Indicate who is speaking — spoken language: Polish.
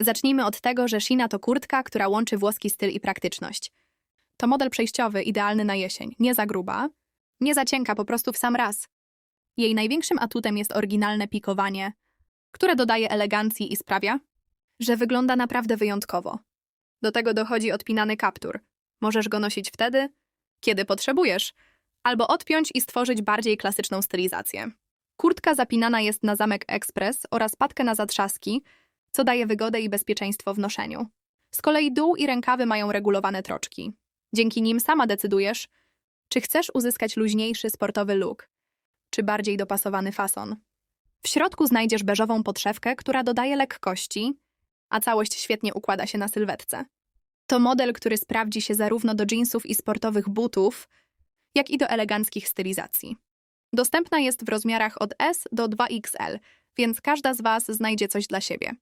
Speaker 1: Zacznijmy od tego, że Shina to kurtka, która łączy włoski styl i praktyczność. To model przejściowy, idealny na jesień. Nie za gruba, nie za cienka, po prostu w sam raz. Jej największym atutem jest oryginalne pikowanie, które dodaje elegancji i sprawia, że wygląda naprawdę wyjątkowo. Do tego dochodzi odpinany kaptur. Możesz go nosić wtedy, kiedy potrzebujesz, albo odpiąć i stworzyć bardziej klasyczną stylizację. Kurtka zapinana jest na zamek ekspres oraz patkę na zatrzaski, co daje wygodę i bezpieczeństwo w noszeniu. Z kolei dół i rękawy mają regulowane troczki. Dzięki nim sama decydujesz, czy chcesz uzyskać luźniejszy sportowy look, czy bardziej dopasowany fason. W środku znajdziesz beżową podszewkę, która dodaje lekkości, a całość świetnie układa się na sylwetce. To model, który sprawdzi się zarówno do jeansów i sportowych butów, jak i do eleganckich stylizacji. Dostępna jest w rozmiarach od S do 2XL, więc każda z Was znajdzie coś dla siebie.